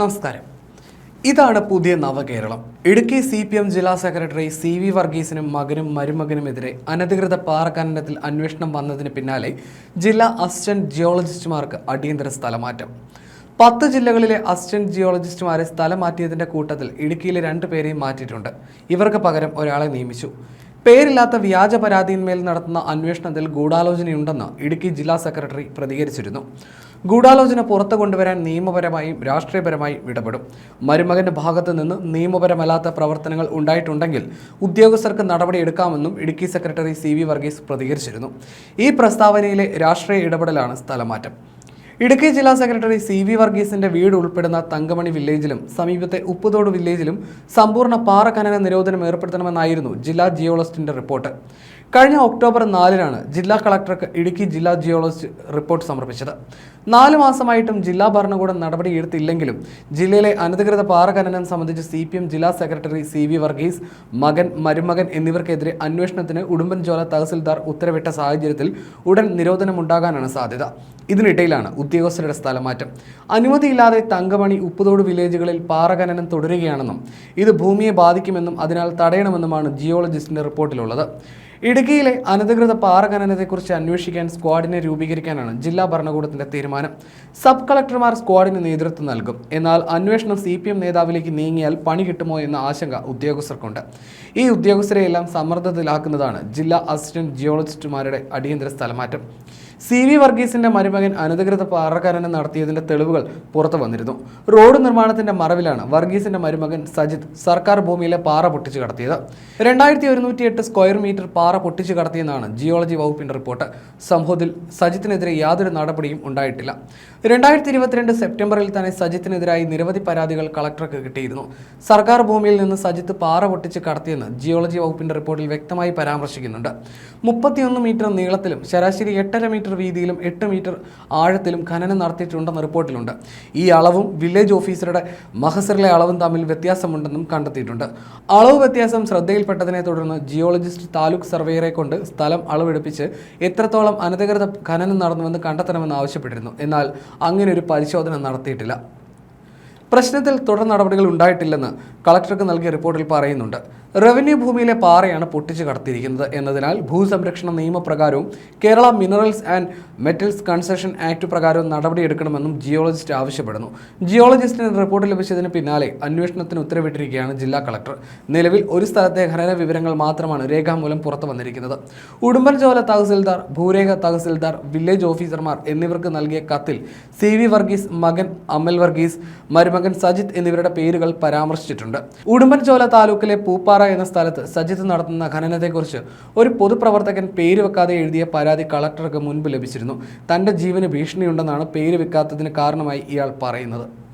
നമസ്കാരം. ഇതാണ് പുതിയ നവകേരളം. ഇടുക്കി സി പി എം ജില്ലാ സെക്രട്ടറി സി വി വർഗീസിനും മകനും മരുമകനുമെതിരെ അനധികൃത പാറക്കനത്തിൽ അന്വേഷണം വന്നതിന് പിന്നാലെ ജില്ലാ അസിസ്റ്റന്റ് ജിയോളജിസ്റ്റുമാർക്ക് അടിയന്തര സ്ഥലമാറ്റം. പത്ത് ജില്ലകളിലെ അസിസ്റ്റന്റ് ജിയോളജിസ്റ്റുമാരെ സ്ഥലം മാറ്റിയതിന്റെ കൂട്ടത്തിൽ ഇടുക്കിയിലെ രണ്ടു പേരെയും മാറ്റിയിട്ടുണ്ട്. ഇവർക്ക് പകരം ഒരാളെ നിയമിച്ചു. പേരില്ലാത്ത വ്യാജ പരാതിയിന്മേൽ നടത്തുന്ന അന്വേഷണത്തിൽ ഗൂഢാലോചനയുണ്ടെന്ന് ഇടുക്കി ജില്ലാ സെക്രട്ടറി പ്രതികരിച്ചിരുന്നു. ഗൂഢാലോചന പുറത്തു കൊണ്ടുവരാൻ നിയമപരമായും രാഷ്ട്രീയപരമായും ഇടപെടും. മരുമകന്റെ ഭാഗത്തു നിന്ന് നിയമപരമല്ലാത്ത പ്രവർത്തനങ്ങൾ ഉണ്ടായിട്ടുണ്ടെങ്കിൽ ഉദ്യോഗസ്ഥർക്ക് നടപടിയെടുക്കാമെന്നും Idukki secretary C V Varghese പ്രതികരിച്ചിരുന്നു. ഈ പ്രസ്താവനയിലെ രാഷ്ട്രീയ ഇടപെടലാണ് സ്ഥലമാറ്റം. ഇടുക്കി ജില്ലാ സെക്രട്ടറി സി വി വർഗീസിന്റെ വീട് ഉൾപ്പെടുന്ന തങ്കമണി വില്ലേജിലും സമീപത്തെ ഉപ്പുതോട് വില്ലേജിലും സമ്പൂർണ പാറ ഖനന നിരോധനം ഏർപ്പെടുത്തണമെന്നായിരുന്നു ജില്ലാ ജിയോളജിസ്റ്റിന്റെ റിപ്പോർട്ട്. കഴിഞ്ഞ ഒക്ടോബർ നാലിനാണ് ജില്ലാ കളക്ടർക്ക് ഇടുക്കി ജില്ലാ ജിയോളജിസ്റ്റ് റിപ്പോർട്ട് സമർപ്പിച്ചത്. നാല് മാസമായിട്ടും ജില്ലാ ഭരണകൂടം നടപടിയെടുത്തില്ലെങ്കിലും ജില്ലയിലെ അനധികൃത പാറ ഖനനം സംബന്ധിച്ച് സി പി എം ജില്ലാ സെക്രട്ടറി സി വി വർഗീസ് മകൻ മരുമകൻ എന്നിവർക്കെതിരെ അന്വേഷണത്തിന് ഉടുമ്പൻചോല തഹസിൽദാർ ഉത്തരവിട്ട സാഹചര്യത്തിൽ ഉടൻ നിരോധനമുണ്ടാകാനാണ് സാധ്യത. ഇതിനിടയിലാണ് ഉദ്യോഗസ്ഥരുടെ സ്ഥലമാറ്റം. അനുമതിയില്ലാതെ തങ്കമണി ഉപ്പുതോട് വില്ലേജുകളിൽ പാറ ഖനനം തുടരുകയാണെന്നും ഇത് ഭൂമിയെ ബാധിക്കുമെന്നും അതിനാൽ തടയണമെന്നുമാണ് ജിയോളജിസ്റ്റിന്റെ റിപ്പോർട്ടിലുള്ളത്. ഇടുക്കിയിലെ അനധികൃത പാറ ഖനനത്തെക്കുറിച്ച് അന്വേഷിക്കാൻ സ്ക്വാഡിനെ രൂപീകരിക്കാനാണ് ജില്ലാ ഭരണകൂടത്തിന്റെ തീരുമാനം. സബ് കളക്ടർമാർ സ്ക്വാഡിന് നേതൃത്വം നൽകും. എന്നാൽ അന്വേഷണം സി പി എം നേതാവിലേക്ക് നീങ്ങിയാൽ പണി കിട്ടുമോ എന്ന ആശങ്ക ഉദ്യോഗസ്ഥർക്കുണ്ട്. ഈ ഉദ്യോഗസ്ഥരെയെല്ലാം സമ്മർദ്ദത്തിലാക്കുന്നതാണ് ജില്ലാ അസിസ്റ്റന്റ് ജിയോളജിസ്റ്റുമാരുടെ അടിയന്തര സ്ഥലമാറ്റം. സി വി വർഗീസിന്റെ മരുമകൻ അനധികൃത പാറക്കാരനെ നടത്തിയതിന്റെ തെളിവുകൾ പുറത്തു വന്നിരുന്നു. റോഡ് നിർമ്മാണത്തിന്റെ മറവിലാണ് വർഗീസിന്റെ മരുമകൻ സജിത് സർക്കാർ ഭൂമിയിലെ പാറ പൊട്ടിച്ചു കടത്തിയത്. രണ്ടായിരത്തി ഒരുന്നൂറ്റി എട്ട് സ്ക്വയർ മീറ്റർ പാറ പൊട്ടിച്ചു കടത്തിയെന്നാണ് ജിയോളജി വകുപ്പിന്റെ റിപ്പോർട്ട്. സംഭവത്തിൽ സജിത്തിനെതിരെ യാതൊരു നടപടിയും ഉണ്ടായിട്ടില്ല. രണ്ടായിരത്തി ഇരുപത്തിരണ്ട് സെപ്റ്റംബറിൽ തന്നെ സജിത്തിനെതിരായി നിരവധി പരാതികൾ കളക്ടർക്ക് കിട്ടിയിരുന്നു. സർക്കാർ ഭൂമിയിൽ നിന്ന് സജിത്ത് പാറ പൊട്ടിച്ച് കടത്തിയെന്ന് ജിയോളജി വകുപ്പിന്റെ റിപ്പോർട്ടിൽ വ്യക്തമായി പരാമർശിക്കുന്നുണ്ട്. മുപ്പത്തിയൊന്ന് മീറ്റർ നീളത്തിലും ശരാശരി എട്ടര മീറ്റർ വീതിയിലും എട്ട് മീറ്റർ ആഴത്തിലും ഖനനം നടത്തിയിട്ടുണ്ടെന്ന റിപ്പോർട്ടിലുണ്ട്. ഈ അളവും വില്ലേജ് ഓഫീസറുടെ മഹസറിലെ അളവും തമ്മിൽ വ്യത്യാസമുണ്ടെന്നും കണ്ടെത്തിയിട്ടുണ്ട്. അളവ് വ്യത്യാസം ശ്രദ്ധയിൽപ്പെട്ടതിനെ തുടർന്ന് ജിയോളജിസ്റ്റ് താലൂക്ക് സർവേയറെ കൊണ്ട് സ്ഥലം അളവെടുപ്പിച്ച് എത്രത്തോളം അനധികൃത ഖനനം നടന്നുവെന്ന് കണ്ടെത്തണമെന്ന് ആവശ്യപ്പെട്ടിരുന്നു. എന്നാൽ അങ്ങനെ ഒരു പരിശോധന നടത്തിയിട്ടില്ല. പ്രശ്നത്തിൽ തുടർ നടപടികൾ ഉണ്ടായിട്ടില്ലെന്ന് കളക്ടർക്ക് നൽകിയ റിപ്പോർട്ടിൽ പറയുന്നുണ്ട്. റവന്യൂ ഭൂമിയിലെ പാറയാണ് പൊട്ടിച്ചു കടത്തിയിരിക്കുന്നത് എന്നതിനാൽ ഭൂസംരക്ഷണ നിയമപ്രകാരവും Kerala minerals and metals concession act പ്രകാരവും നടപടിയെടുക്കണമെന്നും ജിയോളജിസ്റ്റ് ആവശ്യപ്പെടുന്നു. ജിയോളജിസ്റ്റിന് റിപ്പോർട്ട് ലഭിച്ചതിന് പിന്നാലെ അന്വേഷണത്തിന് ഉത്തരവിട്ടിരിക്കുകയാണ് ജില്ലാ കളക്ടർ. നിലവിൽ ഒരു സ്ഥലത്തെ ഖനന വിവരങ്ങൾ മാത്രമാണ് രേഖാമൂലം പുറത്തു വന്നിരിക്കുന്നത്. ഉടുമ്പൻചോല തഹസിൽദാർ ഭൂരേഖ തഹസിൽദാർ വില്ലേജ് ഓഫീസർമാർ എന്നിവർക്ക് നൽകിയ കത്തിൽ സി വി വർഗീസ് മകൻ അമൽ വർഗീസ് മരുമകൻ സജിത് എന്നിവരുടെ പേരുകൾ പരാമർശിച്ചിട്ടുണ്ട്. ഉടുമ്പൻചോല താലൂക്കിലെ പൂപ്പാറ എന്ന സ്ഥലത്ത് സജിത്ത് നടത്തുന്ന ഖനനത്തെക്കുറിച്ച് ഒരു പൊതുപ്രവർത്തകൻ പേര് വെക്കാതെ എഴുതിയ പരാതി കളക്ടർക്ക് മുൻപ് ലഭിച്ചിരുന്നു. തന്റെ ജീവന് ഭീഷണിയുണ്ടെന്നാണ് പേര് വെക്കാത്തതിന് കാരണമായി ഇയാൾ പറയുന്നത്.